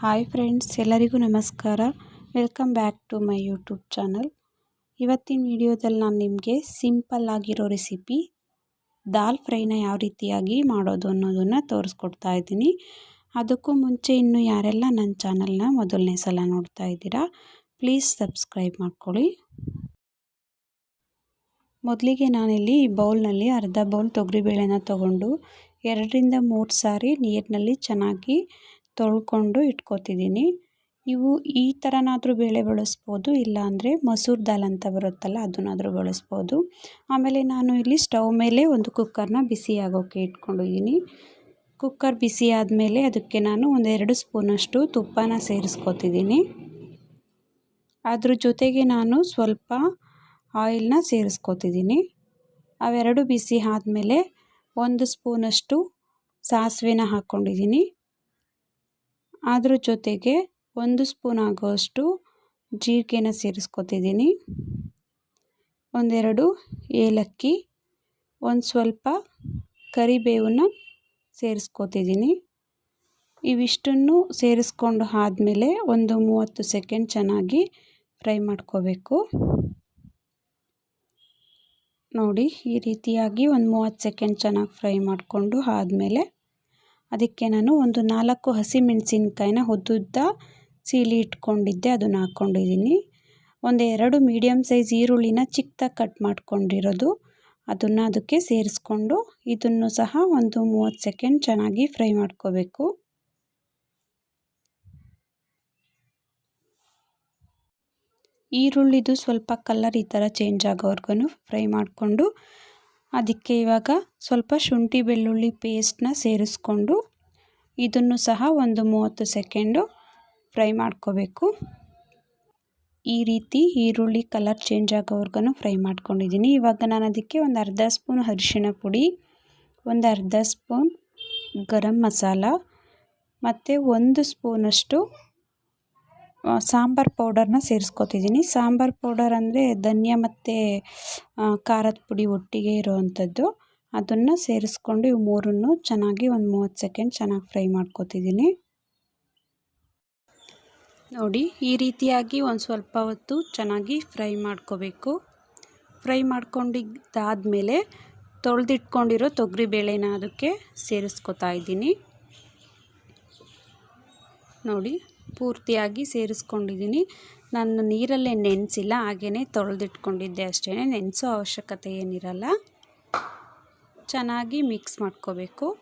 Hi friends, ಎಲ್ಲರಿಗೂ ನಮಸ್ಕಾರ. Welcome back to my YouTube channel. ಇವತ್ತಿನ ವಿಡಿಯೋದಲ್ಲಿ ನಾನು ನಿಮಗೆ ಸಿಂಪಲ್ ಆಗಿರೋ ರೆಸಿಪಿ ದಾಲ್ ಫ್ರೈನ ಯಾವ ರೀತಿಯಾಗಿ ಮಾಡೋದು ಅನ್ನೋದನ್ನು ತೋರಿಸ್ಕೊಡ್ತಾ ಇದ್ದೀನಿ. ಅದಕ್ಕೂ ಮುಂಚೆ ಇನ್ನು ಯಾರೆಲ್ಲ ನನ್ನ ಚಾನಲ್ನ ಮೊದಲನೇ ಸಲ ನೋಡ್ತಾ ಇದ್ದೀರಾ, ಪ್ಲೀಸ್ ಸಬ್ಸ್ಕ್ರೈಬ್ ಮಾಡ್ಕೊಳ್ಳಿ. ಮೊದಲಿಗೆ ನಾನಿಲ್ಲಿ ಬೌಲ್ನಲ್ಲಿ ಅರ್ಧ ಬೌಲ್ ತೊಗರಿಬೇಳೆನ ತೊಗೊಂಡು, ಎರಡರಿಂದ ಮೂರು ಸಾರಿ ನೀರಿನಲ್ಲಿ ಚೆನ್ನಾಗಿ ತೊಳ್ಕೊಂಡು ಇಟ್ಕೋತಿದ್ದೀನಿ. ಇವು ಈ ಥರನಾದರೂ ಬೇಳೆ ಬಳಸ್ಬೋದು, ಇಲ್ಲಾಂದರೆ ಮಸೂರ್ ದಾಲ್ ಅಂತ ಬರುತ್ತಲ್ಲ, ಅದನ್ನಾದರೂ ಬಳಸ್ಬೋದು. ಆಮೇಲೆ ನಾನು ಇಲ್ಲಿ ಸ್ಟವ್ ಮೇಲೆ ಒಂದು ಕುಕ್ಕರ್ನ ಬಿಸಿ ಆಗೋಕ್ಕೆ ಇಟ್ಕೊಂಡಿದ್ದೀನಿ. ಕುಕ್ಕರ್ ಬಿಸಿ ಆದಮೇಲೆ ಅದಕ್ಕೆ ನಾನು ಒಂದೆರಡು ಸ್ಪೂನಷ್ಟು ತುಪ್ಪನ ಸೇರಿಸ್ಕೊತಿದ್ದೀನಿ. ಅದ್ರ ಜೊತೆಗೆ ನಾನು ಸ್ವಲ್ಪ ಆಯಿಲ್ನ ಸೇರಿಸ್ಕೊತಿದ್ದೀನಿ. ಅವೆರಡು ಬಿಸಿ ಆದಮೇಲೆ ಒಂದು ಸ್ಪೂನಷ್ಟು ಸಾಸಿವೆನ ಹಾಕ್ಕೊಂಡಿದ್ದೀನಿ. ಅದ್ರ ಜೊತೆಗೆ ಒಂದು ಸ್ಪೂನ್ ಆಗೋಷ್ಟು ಜೀರಿಗೆನ ಸೇರಿಸ್ಕೊತಿದ್ದೀನಿ. ಒಂದೆರಡು ಏಲಕ್ಕಿ, ಒಂದು ಸ್ವಲ್ಪ ಕರಿಬೇವನ್ನ ಸೇರಿಸ್ಕೊತಿದ್ದೀನಿ. ಇವಿಷ್ಟನ್ನು ಸೇರಿಸ್ಕೊಂಡು ಆದಮೇಲೆ ಒಂದು ಮೂವತ್ತು ಸೆಕೆಂಡ್ ಚೆನ್ನಾಗಿ ಫ್ರೈ ಮಾಡ್ಕೋಬೇಕು. ನೋಡಿ, ಈ ರೀತಿಯಾಗಿ ಒಂದು ಮೂವತ್ತು ಸೆಕೆಂಡ್ ಚೆನ್ನಾಗಿ ಫ್ರೈ ಮಾಡಿಕೊಂಡು ಆದಮೇಲೆ ಅದಕ್ಕೆ ನಾನು ಒಂದು ನಾಲ್ಕು ಹಸಿಮೆಣಸಿನ್ಕಾಯಿನ ಉದ್ದುದ್ದ ಸೀಲಿ ಇಟ್ಕೊಂಡಿದ್ದೆ, ಅದನ್ನು ಹಾಕ್ಕೊಂಡಿದ್ದೀನಿ. ಒಂದು ಎರಡು ಮೀಡಿಯಮ್ ಸೈಜ್ ಈರುಳ್ಳಿನ ಚಿಕ್ಕದಾಗಿ ಕಟ್ ಮಾಡ್ಕೊಂಡಿರೋದು, ಅದನ್ನು ಅದಕ್ಕೆ ಸೇರಿಸ್ಕೊಂಡು ಇದನ್ನು ಸಹ ಒಂದು ಮೂವತ್ತು ಸೆಕೆಂಡ್ ಚೆನ್ನಾಗಿ ಫ್ರೈ ಮಾಡ್ಕೋಬೇಕು. ಈರುಳ್ಳಿದು ಸ್ವಲ್ಪ ಕಲರ್ ಈ ಥರ ಚೇಂಜ್ ಆಗೋವರೆಗೂ ಫ್ರೈ ಮಾಡಿಕೊಂಡು ಅದಕ್ಕೆ ಇವಾಗ ಸ್ವಲ್ಪ ಶುಂಠಿ ಬೆಳ್ಳುಳ್ಳಿ ಪೇಸ್ಟನ್ನ ಸೇರಿಸ್ಕೊಂಡು ಇದನ್ನು ಸಹ ಒಂದು ಮೂವತ್ತು ಸೆಕೆಂಡು ಫ್ರೈ ಮಾಡ್ಕೋಬೇಕು. ಈ ರೀತಿ ಈರುಳ್ಳಿ ಕಲರ್ ಚೇಂಜ್ ಆಗೋವರೆಗೂ ಫ್ರೈ ಮಾಡ್ಕೊಂಡಿದ್ದೀನಿ. ಇವಾಗ ನಾನು ಅದಕ್ಕೆ ಒಂದು ಅರ್ಧ ಸ್ಪೂನ್ ಅರಿಶಿಣ ಪುಡಿ, ಒಂದು ಅರ್ಧ ಸ್ಪೂನ್ ಗರಂ ಮಸಾಲ ಮತ್ತು ಒಂದು ಸ್ಪೂನಷ್ಟು ಸಾಂಬಾರು ಪೌಡರ್ನ ಸೇರಿಸ್ಕೊತಿದ್ದೀನಿ. ಸಾಂಬಾರು ಪೌಡರ್ ಅಂದರೆ ಧನಿಯಾ ಮತ್ತು ಖಾರದ ಪುಡಿ ಒಟ್ಟಿಗೆ ಇರುವಂಥದ್ದು. ಅದನ್ನು ಸೇರಿಸ್ಕೊಂಡು ಇವು ಮೂರನ್ನು ಚೆನ್ನಾಗಿ ಒಂದು ಮೂವತ್ತು ಸೆಕೆಂಡ್ ಚೆನ್ನಾಗಿ ಫ್ರೈ ಮಾಡ್ಕೊತಿದ್ದೀನಿ. ನೋಡಿ, ಈ ರೀತಿಯಾಗಿ ಒಂದು ಸ್ವಲ್ಪ ಹೊತ್ತು ಚೆನ್ನಾಗಿ ಫ್ರೈ ಮಾಡ್ಕೋಬೇಕು. ಫ್ರೈ ಮಾಡ್ಕೊಂಡಿದ್ದಾದಮೇಲೆ ತೊಳೆದಿಟ್ಕೊಂಡಿರೋ ತೊಗರಿಬೇಳೆನ ಅದಕ್ಕೆ ಸೇರಿಸ್ಕೊತಾ ಇದ್ದೀನಿ. ನೋಡಿ, ಪೂರ್ತಿಯಾಗಿ ಸೇರಿಸ್ಕೊಂಡಿದ್ದೀನಿ. ನಾನು ನೀರಲ್ಲೇ ನೆನೆಸಿಲ್ಲ ಹಾಗೆಯೇ ತೊಳೆದಿಟ್ಕೊಂಡಿದ್ದೆ ಅಷ್ಟೇ. ನೆನೆಸೋ ಅವಶ್ಯಕತೆ ಏನಿರಲ್ಲ. ಚೆನ್ನಾಗಿ ಮಿಕ್ಸ್ ಮಾಡ್ಕೋಬೇಕು.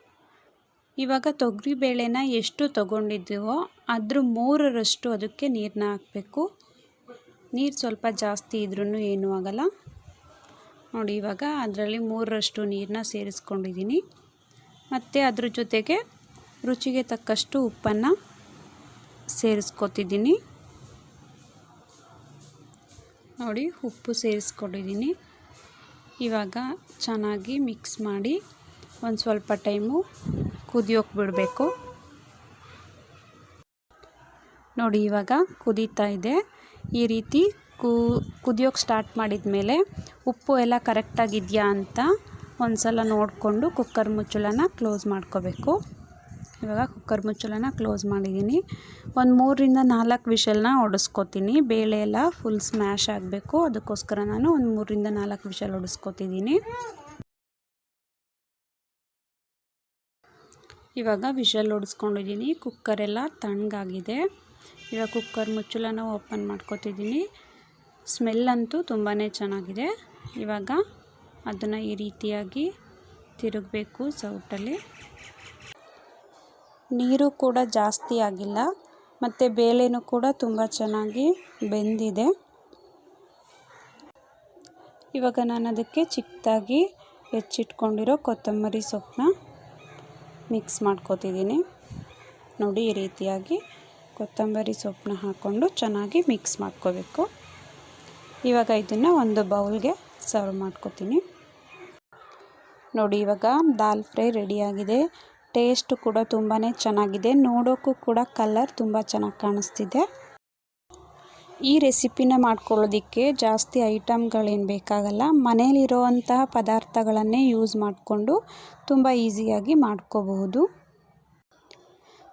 ಇವಾಗ ತೊಗರಿ ಬೇಳೆನ ಎಷ್ಟು ತೊಗೊಂಡಿದ್ದೀವೋ ಅದ್ರ ಮೂರರಷ್ಟು ಅದಕ್ಕೆ ನೀರನ್ನ ಹಾಕಬೇಕು. ನೀರು ಸ್ವಲ್ಪ ಜಾಸ್ತಿ ಇದ್ರೂ ಏನೂ ಆಗಲ್ಲ. ನೋಡಿ, ಇವಾಗ ಅದರಲ್ಲಿ ಮೂರರಷ್ಟು ನೀರನ್ನ ಸೇರಿಸ್ಕೊಂಡಿದ್ದೀನಿ. ಮತ್ತು ಅದ್ರ ಜೊತೆಗೆ ರುಚಿಗೆ ತಕ್ಕಷ್ಟು ಉಪ್ಪನ್ನು ಸೇರಿಸ್ಕೊತಿದ್ದೀನಿ. ನೋಡಿ, ಉಪ್ಪು ಸೇರಿಸ್ಕೊಂಡಿದ್ದೀನಿ. ಇವಾಗ ಚೆನ್ನಾಗಿ ಮಿಕ್ಸ್ ಮಾಡಿ ಒಂದು ಸ್ವಲ್ಪ ಟೈಮು ಕುದಿಯೋಕೆ ಬಿಡಬೇಕು. ನೋಡಿ, ಇವಾಗ ಕುದೀತಾ ಇದೆ. ಈ ರೀತಿ ಕು, ಕುದಿಯೋಕೆ ಸ್ಟಾರ್ಟ್ ಮಾಡಿದ ಮೇಲೆ ಉಪ್ಪು ಎಲ್ಲ ಕರೆಕ್ಟಾಗಿದೆಯಾ ಅಂತ ಒಂದು ಸಲ ನೋಡಿಕೊಂಡು ಕುಕ್ಕರ್ ಮುಚ್ಚಳನ ಕ್ಲೋಸ್ ಮಾಡ್ಕೋಬೇಕು. ಇವಾಗ ಕುಕ್ಕರ್ ಮುಚ್ಚಳನ ಕ್ಲೋಸ್ ಮಾಡಿದ್ದೀನಿ ಒಂದು ಮೂರರಿಂದ ನಾಲ್ಕು ವಿಷಲ್ನ ಹೊಡೆಸ್ಕೊತೀನಿ ಬೇಳೆ ಎಲ್ಲ ಫುಲ್ ಸ್ಮ್ಯಾಶ್ ಆಗಬೇಕು. ಅದಕ್ಕೋಸ್ಕರ ನಾನು ಒಂದು ಮೂರರಿಂದ ನಾಲ್ಕು ವಿಷಲ್ ಹೊಡೆಸ್ಕೊತಿದ್ದೀನಿ ಇವಾಗ ವಿಷಲ್ ಹೊಡೆಸ್ಕೊಂಡಿದ್ದೀನಿ ಕುಕ್ಕರೆಲ್ಲ ತಣ್ಣಗಾಗಿದೆ. ಇವಾಗ ಕುಕ್ಕರ್ ಮುಚ್ಚಳನ ಓಪನ್ ಮಾಡ್ಕೊತಿದ್ದೀನಿ ಸ್ಮೆಲ್ ಅಂತೂ ತುಂಬಾ ಚೆನ್ನಾಗಿದೆ. ಇವಾಗ ಅದನ್ನು ಈ ರೀತಿಯಾಗಿ ತಿರುಗಬೇಕು ಸೌಟಲ್ಲಿ. ನೀರು ಕೂಡ ಜಾಸ್ತಿ ಆಗಿಲ್ಲ, ಮತ್ತು ಬೇಳೆನೂ ಕೂಡ ತುಂಬ ಚೆನ್ನಾಗಿ ಬೆಂದಿದೆ. ಇವಾಗ ನಾನು ಅದಕ್ಕೆ ಚಿಕ್ಕದಾಗಿ ಹೆಚ್ಚಿಟ್ಕೊಂಡಿರೋ ಕೊತ್ತಂಬರಿ ಸೊಪ್ಪನ್ನ ಮಿಕ್ಸ್ ಮಾಡ್ಕೋತಿದ್ದೀನಿ. ನೋಡಿ, ಈ ರೀತಿಯಾಗಿ ಕೊತ್ತಂಬರಿ ಸೊಪ್ಪನ್ನ ಹಾಕ್ಕೊಂಡು ಚೆನ್ನಾಗಿ ಮಿಕ್ಸ್ ಮಾಡ್ಕೋಬೇಕು. ಇವಾಗ ಇದನ್ನು ಒಂದು ಬೌಲ್ಗೆ ಸರ್ವ್ ಮಾಡ್ಕೋತೀನಿ. ನೋಡಿ, ಇವಾಗ ದಾಲ್ ಫ್ರೈ ರೆಡಿಯಾಗಿದೆ ಟೇಸ್ಟ್ ಕೂಡ ತುಂಬಾ ಚೆನ್ನಾಗಿದೆ. ನೋಡೋಕ್ಕೂ ಕೂಡ ಕಲರ್ ತುಂಬ ಚೆನ್ನಾಗಿ ಕಾಣಿಸ್ತಿದೆ. ಈ ರೆಸಿಪಿನ ಮಾಡ್ಕೊಳ್ಳೋದಕ್ಕೆ ಜಾಸ್ತಿ ಐಟಮ್ಗಳೇನು ಬೇಕಾಗಲ್ಲ. ಮನೇಲಿರುವಂತಹ ಪದಾರ್ಥಗಳನ್ನೇ ಯೂಸ್ ಮಾಡಿಕೊಂಡು ತುಂಬ ಈಸಿಯಾಗಿ ಮಾಡ್ಕೋಬಹುದು.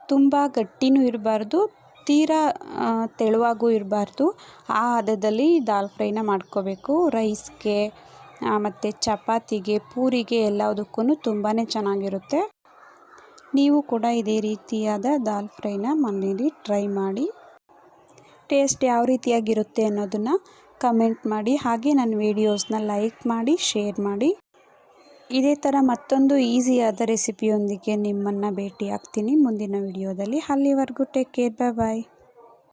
ತುಂಬ ಗಟ್ಟಿನೂ ಇರಬಾರ್ದು, ತೀರಾ ತೆಳುವಾಗೂ ಇರಬಾರ್ದು. ಆ ಹದದಲ್ಲಿ ದಾಲ್ ಫ್ರೈನ ಮಾಡ್ಕೋಬೇಕು. ರೈಸ್ಗೆ ಮತ್ತು ಚಪಾತಿಗೆ, ಪೂರಿಗೆ ಎಲ್ಲದಕ್ಕೂ ತುಂಬಾ ಚೆನ್ನಾಗಿರುತ್ತೆ. ನೀವು ಕೂಡ ಇದೇ ರೀತಿಯಾದ ದಾಲ್ ಫ್ರೈನ ಮನೇಲಿ ಟ್ರೈ ಮಾಡಿ. ಟೇಸ್ಟ್ ಯಾವ ರೀತಿಯಾಗಿರುತ್ತೆ ಅನ್ನೋದನ್ನು ಕಮೆಂಟ್ ಮಾಡಿ. ಹಾಗೆ ನನ್ನ ವೀಡಿಯೋಸ್ನ ಲೈಕ್ ಮಾಡಿ, ಶೇರ್ ಮಾಡಿ. ಇದೇ ಥರ ಮತ್ತೊಂದು ಈಸಿಯಾದ ರೆಸಿಪಿಯೊಂದಿಗೆ ನಿಮ್ಮನ್ನು ಭೇಟಿ ಆಗ್ತೀನಿ ಮುಂದಿನ ವಿಡಿಯೋದಲ್ಲಿ. ಅಲ್ಲಿವರೆಗೂ ಟೇಕ್ ಕೇರ್ ಬಾಯ್ ಬಾಯ್